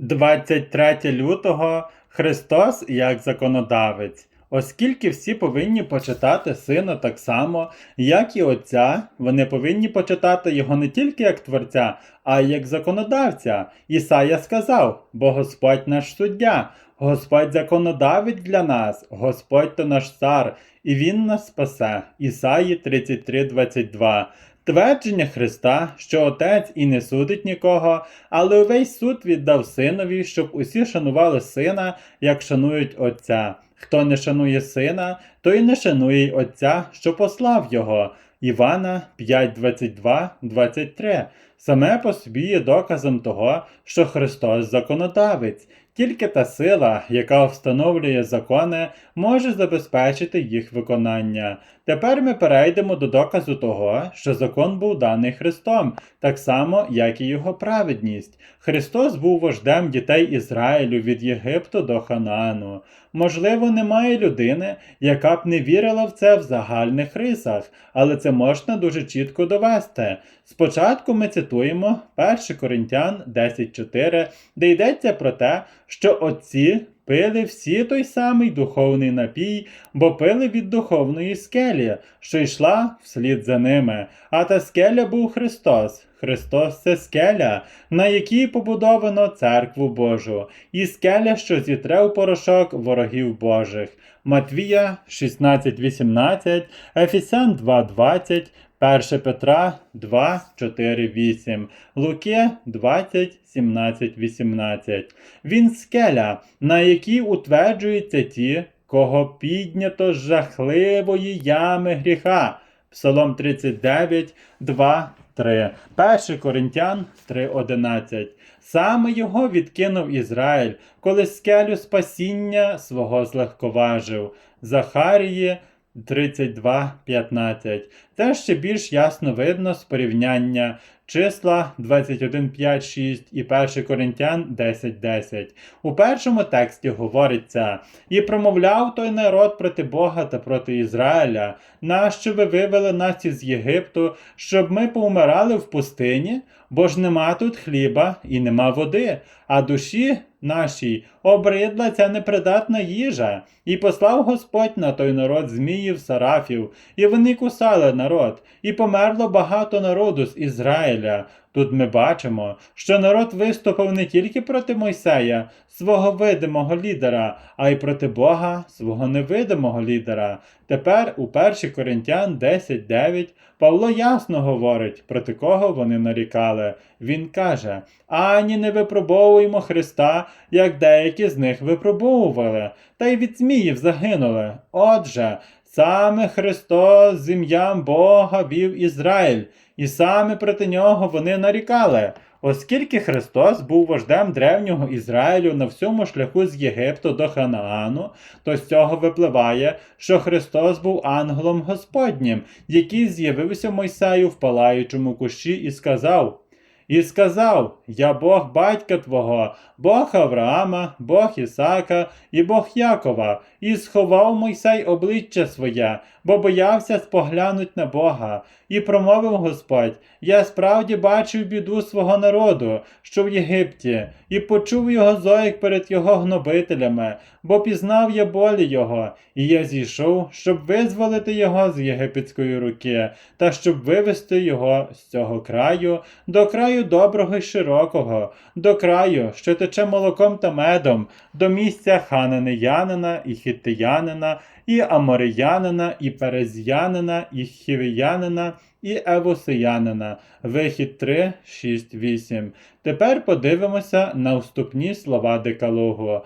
23 лютого Христос як законодавець. Оскільки всі повинні почитати сина так само, як і Отця, вони повинні почитати його не тільки як Творця, а й як законодавця. Ісая сказав: бо Господь наш суддя, Господь законодавець для нас, Господь то наш цар, і Він нас спасе. Ісаї 33:22. Твердження Христа, що Отець і не судить нікого, але увесь суд віддав синові, щоб усі шанували сина, як шанують Отця. Хто не шанує сина, той не шанує й Отця, що послав його. Івана 5:22, 23. Саме по собі є доказом того, що Христос законодавець. Тільки та сила, яка встановлює закони, може забезпечити їх виконання. Тепер ми перейдемо до доказу того, що закон був даний Христом, так само, як і його праведність. Христос був вождем дітей Ізраїлю від Єгипту до Ханаану. Можливо, немає людини, яка б не вірила в це в загальних рисах, але це можна дуже чітко довести. Спочатку ми цитуємо 1 Коринтян 10.4, де йдеться про те, що отці пили всі той самий духовний напій, бо пили від духовної скелі, що йшла вслід за ними. А та скеля був Христос. Христос це скеля, на якій побудовано церкву Божу, і скеля, що зітре у порошок ворогів Божих. Матвія 16.18, Ефесян 2.20, 1 Петра 2, 4, 8, Луки 20, 17, 18. Він скеля, на якій утверджуються ті, кого піднято з жахливої ями гріха. Псалом 39, 2, 3. 1 Коринтян 3, 11. Саме його відкинув Ізраїль, коли скелю спасіння свого злегковажив. Захарії 32.15. Це ще більш ясно видно з порівняння числа 21.5.6 і 1 Коринтян 10.10. У першому тексті говориться: І промовляв той народ проти Бога та проти Ізраїля, нащо ви вивели нас із Єгипту, щоб ми поумирали в пустині? Бо ж нема тут хліба і нема води, а душі нашій обридла ця непридатна їжа, і послав Господь на той народ зміїв сарафів, і вони кусали народ, і померло багато народу з Ізраїля. Тут ми бачимо, що народ виступив не тільки проти Мойсея, свого видимого лідера, а й проти Бога, свого невидимого лідера. Тепер у 1 Коринтян 10.9 Павло ясно говорить, проти кого вони нарікали. Він каже: ані не випробовуємо Христа, як деякі з них випробовували, та й від зміїв загинули. Отже, саме Христос з ім'ям Бога вів Ізраїль, і саме проти нього вони нарікали. Оскільки Христос був вождем древнього Ізраїлю на всьому шляху з Єгипту до Ханаану, то з цього випливає, що Христос був ангелом Господнім, який з'явився Мойсею в палаючому кущі і сказав. І сказав: Я Бог батька Твого, Бог Авраама, Бог Ісака і Бог Якова, і сховав Мойсей обличчя своє, бо боявся споглянуть на Бога. І промовив Господь: Я справді бачив біду свого народу, що в Єгипті, і почув його зоїк перед його гнобителями, бо пізнав я болі його, і я зійшов, щоб визволити його з єгипетської руки, та щоб вивести його з цього краю до краю доброго й широкого, до краю, що тече молоком та медом, до місця хананеянина і хіттиянина, і амореянина, і перезянина, і хівіянина, і евусиянина. Вихід 3, 6, 8. Тепер подивимося на вступні слова декалогу.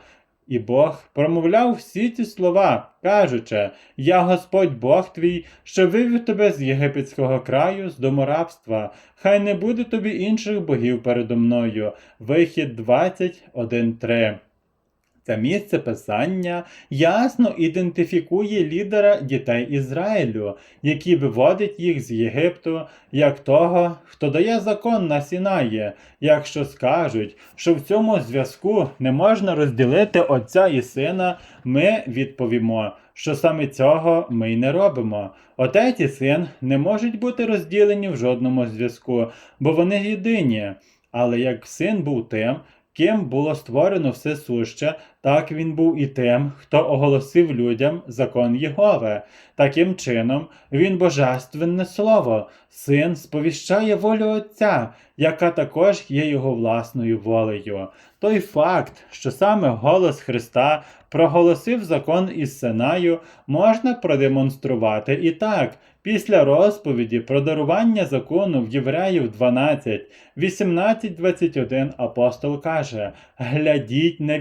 І Бог промовляв всі ці слова, кажучи: Я Господь Бог твій, що вивів тебе з єгипетського краю, з доморабства. Хай не буде тобі інших богів передо мною. Вихід 21.3. Це місце писання ясно ідентифікує лідера дітей Ізраїлю, який виводить їх з Єгипту, як того, хто дає закон на Сінаї. Якщо скажуть, що в цьому зв'язку не можна розділити Отця і Сина, ми відповімо, що саме цього ми й не робимо. Отець і син не можуть бути розділені в жодному зв'язку, бо вони єдині. Але як син був тим, ким було створено все суще, так він був і тим, хто оголосив людям закон Єгове. Таким чином, він божественне слово, син сповіщає волю Отця, яка також є його власною волею. Той факт, що саме голос Христа проголосив закон із Синаю, можна продемонструвати і так. Після розповіді про дарування закону в Євреїв 12, 18-21 апостол каже: Глядіть, не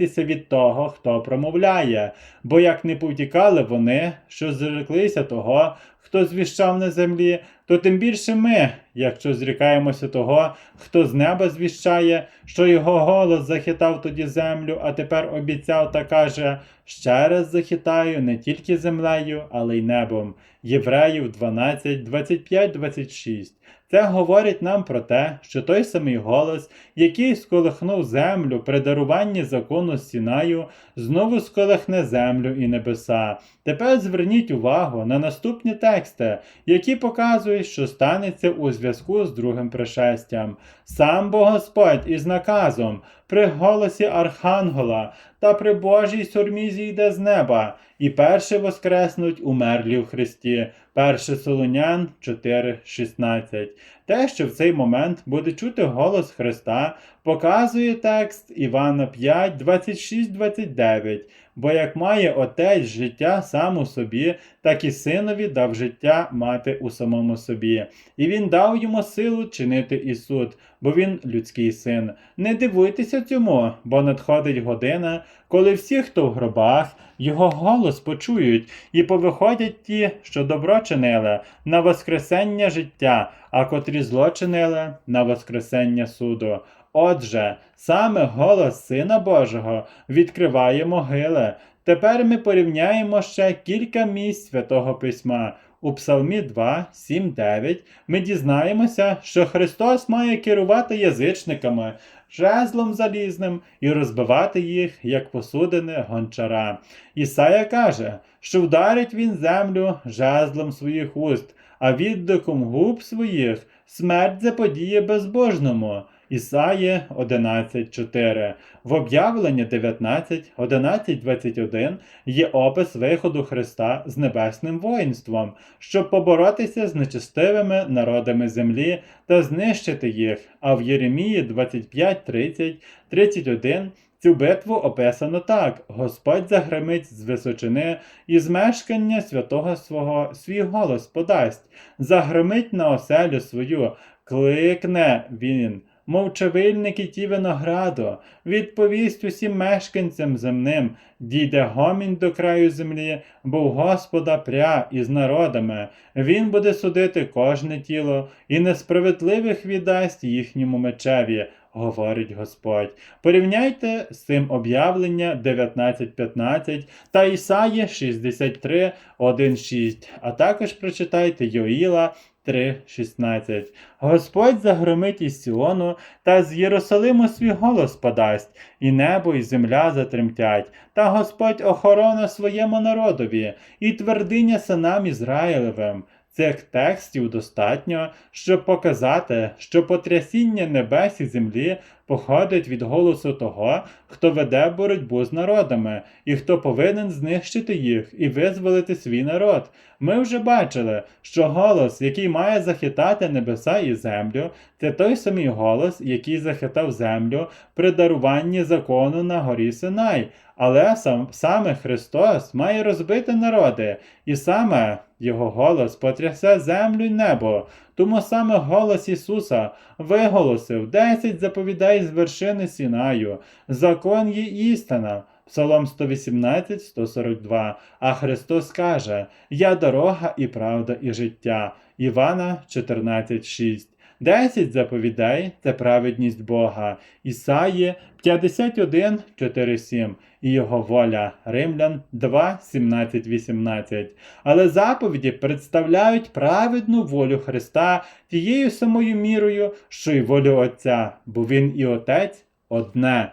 відвертайтеся від того, хто промовляє, бо як не повтікали вони, що зреклися того, хто звіщав на землі, то тим більше ми, якщо зрікаємося того, хто з неба звіщає, що його голос захитав тоді землю, а тепер обіцяв та каже: ще раз захитаю не тільки землею, але й небом. Євреїв 12, 25, 26. Це говорить нам про те, що той самий голос, який сколихнув землю при даруванні закону Сінаю, знову сколихне землю і небеса. Тепер зверніть увагу на наступні тексти, які показують, що станеться у зв'язку з другим пришестям. Сам бо Господь із наказом, при голосі Архангела та при Божій сурмі зійде з неба, і перше воскреснуть умерлі в Христі. 1 Солонян 4,16. Те, що в цей момент буде чути голос Христа, показує текст Івана 5, 26, 29. Бо як має отець життя сам у собі, так і синові дав життя мати у самому собі. І він дав йому силу чинити і суд, бо він людський син. Не дивуйтеся цьому, бо надходить година, коли всі, хто в гробах, його голос почують, і повиходять ті, що добро чинили, на воскресення життя, а котрі зло чинили на воскресення суду. Отже, саме голос Сина Божого відкриває могили. Тепер ми порівняємо ще кілька місць Святого Письма. У Псалмі 2, 7, 9 ми дізнаємося, що Христос має керувати язичниками, жезлом залізним і розбивати їх, як посудини гончара. Ісая каже, що вдарить він землю жезлом своїх уст, а віддиком губ своїх смерть заподіє безбожному. Ісаї 11.4. В об'явленні 19, 11.21 є опис виходу Христа з небесним воїнством, щоб поборотися з нечестивими народами землі та знищити їх. А в Єремії 25.30, 31 Цю битву описано так: Господь загримить з височини, і з мешкання святого свого свій голос подасть, загримить на оселю свою, кликне він. Мовчавильники ті винограду, відповість усім мешканцям земним, дійде гомінь до краю землі, бо Господа пря із народами. Він буде судити кожне тіло і несправедливих віддасть їхньому мечеві, говорить Господь. Порівняйте з цим об'явлення 19.15 та Ісаї 63, 1.6, а також прочитайте Йоїла 3.16. Господь загромить із Сіону, та з Єрусалиму свій голос подасть, і небо, і земля затремтять, та Господь охорона своєму народові, і твердиня синам Ізраїлевим. Цих текстів достатньо, щоб показати, що потрясіння небес і землі походить від голосу того, хто веде боротьбу з народами, і хто повинен знищити їх і визволити свій народ. Ми вже бачили, що голос, який має захитати небеса і землю, це той самий голос, який захитав землю при даруванні закону на горі Синай. Але сам, саме Христос має розбити народи, і саме його голос потрясе землю й небо, тому саме голос Ісуса виголосив десять заповідей з вершини Сінаю, закон є істина. Псалом 118, 142. А Христос каже: Я дорога і правда, і життя. Івана 14, 6. 10 заповідей це праведність Бога, Ісаї 51, 4, 7 і його воля Римлян 2, 17, 18. Але заповіді представляють праведну волю Христа тією самою мірою, що й волю Отця, бо Він і Отець одне.